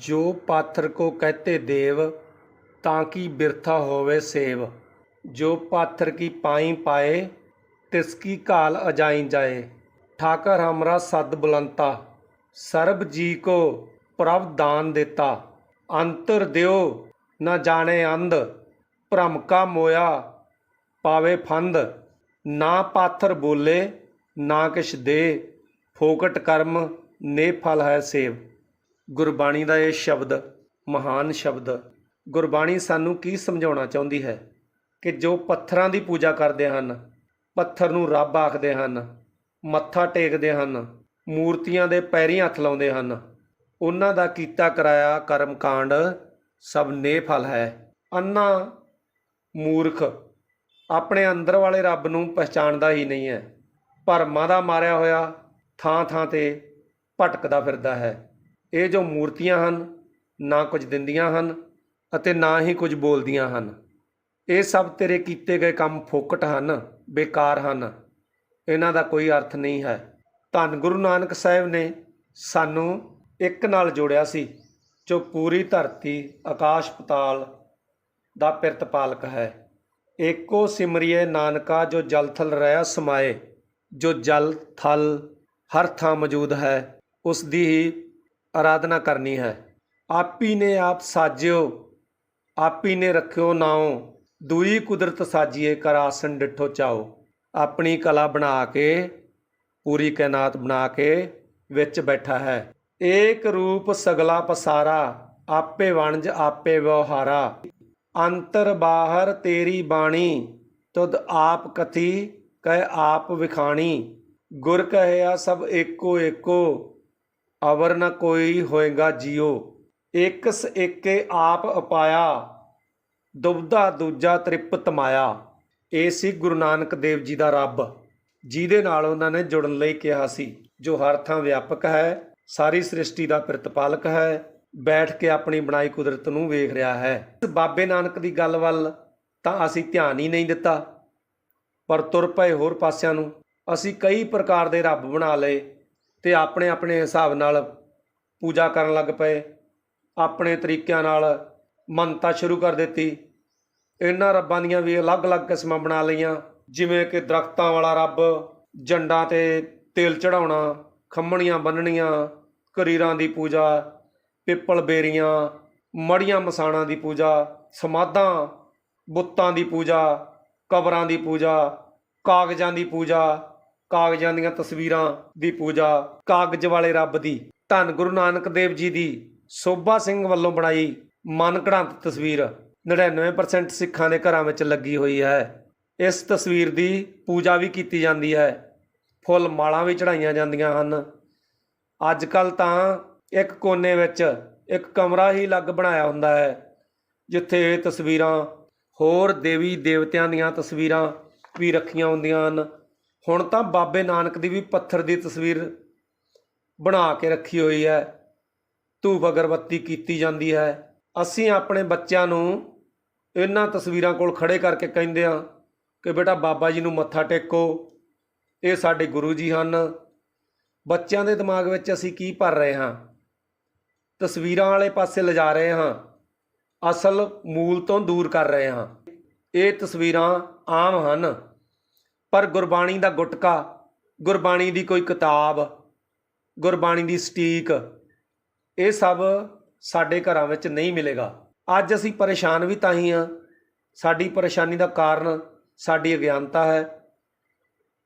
ਜੋ ਪਾਥਰ ਕੋ ਕਹਤੇ ਦੇਵ ਤਾਂ ਕੀ ਬਿਰਥਾ ਹੋਵੇ ਸੇਵ ਜੋ ਪਾਥਰ ਕੀ ਪਾਈ ਪਾਏ ਤਿਸ ਕੀ ਘਾਲ ਅਜਾਈ ਜਾਏ ਠਾਕਰ ਹਮਰਾ ਸਦ ਬੁਲੰਤਾ ਸਰਬ ਜੀ ਕੋ ਪ੍ਰਭ ਦਾਨ ਦਿੱਤਾ ਅੰਤਰ ਦਿਓ ਨਾ ਜਾਣੇ ਅੰਧ ਭ੍ਰਮ ਕਾ ਮੋਇਆ ਪਾਵੇ ਫੰਦ ਨਾ ਪਾਥਰ ਬੋਲੇ ਨਾ ਕਿਛ ਦੇ ਫੋਕਟ ਕਰਮ ਨੇ ਫਲ ਹੈ ਸੇਵ ਗੁਰਬਾਣੀ ਦਾ ਇਹ ਸ਼ਬਦ, ਮਹਾਨ ਸ਼ਬਦ। ਗੁਰਬਾਣੀ ਸਾਨੂੰ ਕੀ ਸਮਝਾਉਣਾ ਚਾਹੁੰਦੀ ਹੈ? ਕਿ ਜੋ ਪੱਥਰਾਂ ਦੀ ਪੂਜਾ ਕਰਦੇ ਹਨ, ਪੱਥਰ ਨੂੰ ਰੱਬ ਆਖਦੇ ਹਨ, ਮੱਥਾ ਟੇਕਦੇ ਹਨ, ਮੂਰਤੀਆਂ ਦੇ ਪੈਰੀਂ ਹੱਥ ਲਾਉਂਦੇ ਹਨ। ਉਹਨਾਂ ਦਾ ਕੀਤਾ ਕਰਾਇਆ ਕਰਮ ਕਾਂਡ ਸਭ ਨੇ ਫਲ ਹੈ। ਅੰਨਾ ਮੂਰਖ ਆਪਣੇ ਅੰਦਰ ਵਾਲੇ ਰੱਬ ਨੂੰ ਪਛਾਣਦਾ ਹੀ ਨਹੀਂ ਹੈ। ਭਰਮਾਂ ਦਾ ਮਾਰਿਆ ਹੋਇਆ ਥਾਂ ਥਾਂ ਤੇ ਭਟਕਦਾ ਫਿਰਦਾ ਹੈ। ਇਹ ਜੋ ਮੂਰਤੀਆਂ ਹਨ, ਨਾ ਕੁਝ ਦਿੰਦੀਆਂ ਹਨ ਅਤੇ ਨਾ ਹੀ ਕੁਝ ਬੋਲਦੀਆਂ ਹਨ। ਇਹ ਸਭ ਤੇਰੇ ਕੀਤੇ ਗਏ ਕੰਮ ਫੋਕਟ ਹਨ, ਬੇਕਾਰ ਹਨ। ਇਹਨਾਂ ਦਾ ਕੋਈ ਅਰਥ ਨਹੀਂ ਹੈ। ਧੰਨ ਗੁਰੂ ਨਾਨਕ ਸਾਹਿਬ ਨੇ ਸਾਨੂੰ ਇੱਕ ਨਾਲ ਜੋੜਿਆ ਸੀ, ਜੋ ਪੂਰੀ ਧਰਤੀ ਆਕਾਸ਼ ਪਤਾਲ ਦਾ ਪਿਰਤਪਾਲਕ ਹੈ। ਏਕੋ ਸਿਮਰਿਏ ਨਾਨਕਾ ਜੋ ਜਲ ਥਲ ਰਹਿਆ ਸਮਾਏ, ਜੋ ਜਲ ਥਲ ਹਰ ਥਾਂ ਮੌਜੂਦ ਹੈ ਉਸ ਦੀ ਹੀ ਆਰਾਧਨਾ ਕਰਨੀ ਹੈ। ਆਪੀ ਨੇ ਆਪ ਸਾਜਿਓ, ਆਪੀ ਨੇ ਰੱਖਿਓ ਨਾਉ, ਦੂਈ ਕੁਦਰਤ ਸਾਜੀਏ ਕਰ ਆਸਨ ਡਿਠੋ ਚਾਓ ਆਪਣੀ ਕਲਾ ਬਣਾ ਕੇ, ਪੂਰੀ ਕਾਇਨਾਤ ਬਣਾ ਕੇ ਵਿੱਚ ਬੈਠਾ ਹੈ। ਏਕ ਰੂਪ ਸਗਲਾ ਪਸਾਰਾ, ਆਪੇ ਵਣਜ, ਆਪੇ ਵਿਵਹਾਰਾ। ਅੰਤਰ ਬਾਹਰ ਤੇਰੀ ਬਾਣੀ, ਤੁਧ ਆਪ ਕਥੀ, ਕਹਿ ਆਪ ਵਿਖਾਣੀ। ਗੁਰ ਕਹਿਆ ਸਭ ਏਕੋ ਏਕੋ ਅਵਰ ਨ ਕੋਈ ਹੋਏਗਾ ਜਿਉ ਇਕਸ ਏਕੇ ਆਪ ਅਪਾਇਆ ਦੁਬਦਾ ਦੂਜਾ ਤ੍ਰਿਪਤ ਮਾਇਆ ਇਹ ਸੀ ਗੁਰੂ ਨਾਨਕ ਦੇਵ ਜੀ ਦਾ ਰੱਬ, ਜਿਹਦੇ ਨਾਲ ਉਹਨਾਂ ਨੇ ਜੁੜਨ ਲਈ ਕਿਹਾ ਸੀ, ਜੋ ਹਰ ਥਾਂ ਵਿਆਪਕ ਹੈ, ਸਾਰੀ ਸ੍ਰਿਸ਼ਟੀ ਦਾ ਪ੍ਰਤਪਾਲਕ ਹੈ, ਬੈਠ ਕੇ ਆਪਣੀ ਬਣਾਈ ਕੁਦਰਤ ਨੂੰ ਵੇਖ ਰਿਹਾ ਹੈ। ਇਸ ਬਾਬੇ ਨਾਨਕ ਦੀ ਗੱਲ ਵੱਲ ਤਾਂ ਅਸੀਂ ਧਿਆਨ ਹੀ ਨਹੀਂ ਦਿੱਤਾ, ਪਰ ਤੁਰ ਪਏ ਹੋਰ ਪਾਸਿਆਂ ਨੂੰ, ਅਸੀਂ ਕਈ ਪ੍ਰਕਾਰ ਦੇ ਰੱਬ ਬਣਾ ਲਏ। ਤੇ ਆਪਣੇ ਆਪਣੇ ਹਿਸਾਬ ਨਾਲ ਪੂਜਾ ਕਰਨ ਲੱਗ ਪਏ। ਆਪਣੇ ਤਰੀਕਿਆਂ ਨਾਲ ਮੰਨਤਾ ਸ਼ੁਰੂ ਕਰ ਦਿੱਤੀ। ਇਹਨਾਂ ਰੱਬਾਂ ਦੀਆਂ ਵੀ ਅਲੱਗ-ਅਲੱਗ ਕਿਸਮਾਂ ਬਣਾ ਲਈਆਂ। ਜਿਵੇਂ ਕਿ ਦਰਖਤਾਂ ਵਾਲਾ ਰੱਬ, ਜੰਡਾਂ ਤੇ ਤੇਲ ਚੜਾਉਣਾ ਖੰਮਣੀਆਂ ਬੰਨਣੀਆਂ, ਕਰੀਰਾਂ ਦੀ ਪੂਜਾ, ਪਿੱਪਲ ਬੇਰੀਆਂ ਮੜੀਆਂ ਮਸਾਣਾ ਦੀ ਪੂਜਾ, ਸਮਾਧਾਂ, ਬੁੱਤਾਂ ਦੀ ਪੂਜਾ, ਕਬਰਾਂ ਦੀ ਪੂਜਾ, ਕਾਗਜ਼ਾਂ ਦੀ ਪੂਜਾ ਕਾਗਜ਼ਾਂ ਦੀਆਂ ਤਸਵੀਰਾਂ ਦੀ ਪੂਜਾ ਕਾਗਜ਼ ਵਾਲੇ ਰੱਬ ਦੀ। ਧੰਨ ਗੁਰੂ ਨਾਨਕ ਦੇਵ ਜੀ ਦੀ ਸੋਭਾ ਸਿੰਘ ਵੱਲੋਂ ਬਣਾਈ ਮਨ ਘੜੰਤ ਤਸਵੀਰ 99% ਸਿੱਖਾਂ ਦੇ ਘਰਾਂ ਵਿੱਚ ਲੱਗੀ ਹੋਈ ਹੈ। ਇਸ ਤਸਵੀਰ ਦੀ ਪੂਜਾ ਵੀ ਕੀਤੀ ਜਾਂਦੀ ਹੈ। ਫੁੱਲ ਮਾਲਾਂ ਵੀ ਚੜਾਈਆਂ ਜਾਂਦੀਆਂ ਹਨ। ਅੱਜ ਕੱਲ ਤਾਂ ਇੱਕ ਕੋਨੇ ਵਿੱਚ ਇੱਕ ਕਮਰਾ ਹੀ ਅਲੱਗ ਬਣਾਇਆ ਹੁੰਦਾ ਹੈ, ਜਿੱਥੇ ਇਹ ਤਸਵੀਰਾਂ ਹੋਰ ਦੇਵੀ ਦੇਵਤਿਆਂ ਦੀਆਂ ਤਸਵੀਰਾਂ ਵੀ ਰੱਖੀਆਂ ਹੁੰਦੀਆਂ ਹਨ। ਹੁਣ ਤਾਂ ਬਾਬੇ ਨਾਨਕ ਦੀ ਵੀ ਪੱਥਰ ਦੀ ਤਸਵੀਰ ਬਣਾ ਕੇ ਰੱਖੀ ਹੋਈ ਹੈ। ਧੂਪ ਅਗਰਬੱਤੀ ਕੀਤੀ ਜਾਂਦੀ ਹੈ। ਅਸੀਂ ਆਪਣੇ ਬੱਚਿਆਂ ਨੂੰ ਇਹਨਾਂ ਤਸਵੀਰਾਂ ਕੋਲ ਖੜੇ ਕਰਕੇ ਕਹਿੰਦੇ ਆ ਕਿ ਬੇਟਾ ਬਾਬਾ ਜੀ ਨੂੰ ਮੱਥਾ ਟੇਕੋ। ਇਹ ਸਾਡੇ ਗੁਰੂ ਜੀ ਹਨ। ਬੱਚਿਆਂ ਦੇ ਦਿਮਾਗ ਵਿੱਚ ਅਸੀਂ ਕੀ ਭਰ ਰਹੇ ਹਾਂ? ਤਸਵੀਰਾਂ ਵਾਲੇ ਪਾਸੇ ਲਿਜਾ ਰਹੇ ਹਾਂ। ਅਸਲ ਮੂਲ ਤੋਂ ਦੂਰ ਕਰ ਰਹੇ ਹਾਂ। ਇਹ ਤਸਵੀਰਾਂ ਆਮ ਹਨ। ਪਰ ਗੁਰਬਾਣੀ ਦਾ ਗੁਟਕਾ, ਗੁਰਬਾਣੀ ਦੀ ਕੋਈ ਕਿਤਾਬ, ਗੁਰਬਾਣੀ ਦੀ ਸਟੀਕ, ਇਹ ਸਭ ਸਾਡੇ ਘਰਾਂ ਵਿੱਚ ਨਹੀਂ ਮਿਲੇਗਾ। ਅੱਜ ਅਸੀਂ ਪਰੇਸ਼ਾਨ ਵੀ ਤਾਂ ਹੀ ਆ ਸਾਡੀ ਪਰੇਸ਼ਾਨੀ ਦਾ ਕਾਰਨ ਸਾਡੀ ਅਗਿਆਨਤਾ ਹੈ।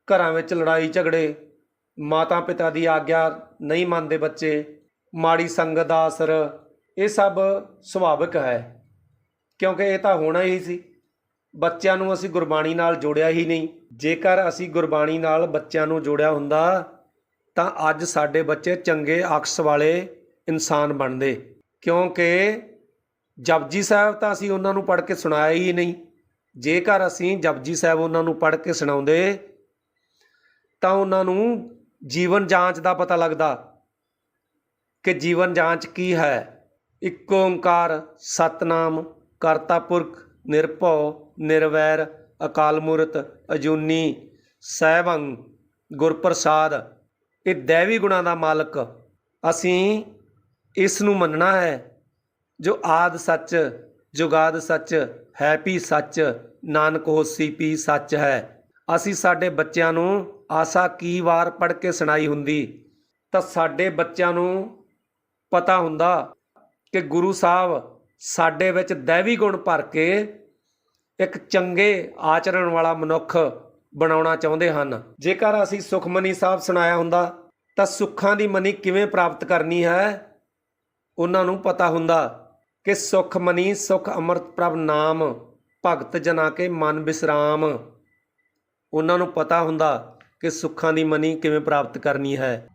ਘਰਾਂ ਵਿੱਚ ਲੜਾਈ ਝਗੜੇ ਮਾਤਾ ਪਿਤਾ ਦੀ ਆਗਿਆ ਨਹੀਂ ਮੰਨਦੇ ਬੱਚੇ, ਮਾੜੀ ਸੰਗਤ ਦਾ ਅਸਰ, ਇਹ ਸਭ ਸੁਭਾਵਿਕ ਹੈ। ਕਿਉਂਕਿ ਇਹ ਤਾਂ ਹੋਣਾ ਹੀ ਸੀ। ਬੱਚਿਆਂ ਨੂੰ ਅਸੀਂ ਗੁਰਬਾਣੀ ਨਾਲ ਜੋੜਿਆ ਹੀ ਨਹੀਂ। ਜੇਕਰ ਅਸੀਂ ਗੁਰਬਾਣੀ ਨਾਲ ਬੱਚਿਆਂ ਨੂੰ ਜੋੜਿਆ ਹੁੰਦਾ, ਤਾਂ ਅੱਜ ਸਾਡੇ ਬੱਚੇ ਚੰਗੇ ਅਕਸ ਵਾਲੇ ਇਨਸਾਨ ਬਣਦੇ। ਕਿਉਂਕਿ ਜਪਜੀ ਸਾਹਿਬ ਤਾਂ ਅਸੀਂ ਉਹਨਾਂ ਨੂੰ ਪੜ੍ਹ ਕੇ ਸੁਣਾਇਆ ਹੀ ਨਹੀਂ। ਜੇਕਰ ਅਸੀਂ ਜਪਜੀ ਸਾਹਿਬ ਉਹਨਾਂ ਨੂੰ ਪੜ੍ਹ ਕੇ ਸੁਣਾਉਂਦੇ, ਤਾਂ ਉਹਨਾਂ ਨੂੰ ਜੀਵਨ ਜਾਂਚ ਦਾ ਪਤਾ ਲੱਗਦਾ ਕਿ ਜੀਵਨ ਜਾਂਚ ਕੀ ਹੈ। ਇੱਕ ਓੰਕਾਰ, ਸਤਨਾਮ, ਕਰਤਾ ਪੁਰਖ ਨਿਰਭਉ, ਨਿਰਵੈਰ ਅਕਾਲ ਮੂਰਤ ਅਜੂਨੀ ਸੈਭੰ ਗੁਰਪ੍ਰਸਾਦ। ਇਹ ਦੇਵੀ ਗੁਣਾਂ ਦਾ ਮਾਲਕ ਅਸੀਂ ਇਸ ਨੂੰ ਮੰਨਣਾ ਹੈ, ਜੋ ਆਦ ਸੱਚ, ਜੁਗਾਦ ਸੱਚ, ਹੈ ਵੀ ਸੱਚ, ਨਾਨਕ ਹੋਸੀ ਵੀ ਸੱਚ ਹੈ। ਅਸੀਂ ਸਾਡੇ ਬੱਚਿਆਂ ਨੂੰ ਆਸਾ ਕੀ ਵਾਰ ਪੜ੍ਹ ਕੇ ਸੁਣਾਈ ਹੁੰਦੀ? ਤਾਂ ਸਾਡੇ ਬੱਚਿਆਂ ਨੂੰ ਪਤਾ ਹੁੰਦਾ ਕਿ ਗੁਰੂ ਸਾਹਿਬ ਸਾਡੇ ਵਿੱਚ ਦੈਵੀ ਗੁਣ ਭਰ ਕੇ ਇੱਕ ਚੰਗੇ ਆਚਰਣ ਵਾਲਾ ਮਨੁੱਖ ਬਣਾਉਣਾ ਚਾਹੁੰਦੇ ਹਨ। ਜੇਕਰ ਅਸੀਂ ਸੁਖਮਨੀ ਸਾਹਿਬ ਸੁਣਾਇਆ ਹੁੰਦਾ, ਤਾਂ ਸੁੱਖਾਂ ਦੀ ਮਨੀ ਕਿਵੇਂ ਪ੍ਰਾਪਤ ਕਰਨੀ ਹੈ? ਉਹਨਾਂ ਨੂੰ ਪਤਾ ਹੁੰਦਾ ਕਿ ਸੁਖ ਮਨੀ ਸੁਖ ਅੰਮ੍ਰਿਤ ਪ੍ਰਭ ਨਾਮ, ਭਗਤ ਜਨਾ ਕੇ ਮਨ ਬਿਸਰਾਮ। ਉਹਨਾਂ ਨੂੰ ਪਤਾ ਹੁੰਦਾ ਕਿ ਸੁੱਖਾਂ ਦੀ ਮਨੀ ਕਿਵੇਂ ਪ੍ਰਾਪਤ ਕਰਨੀ ਹੈ।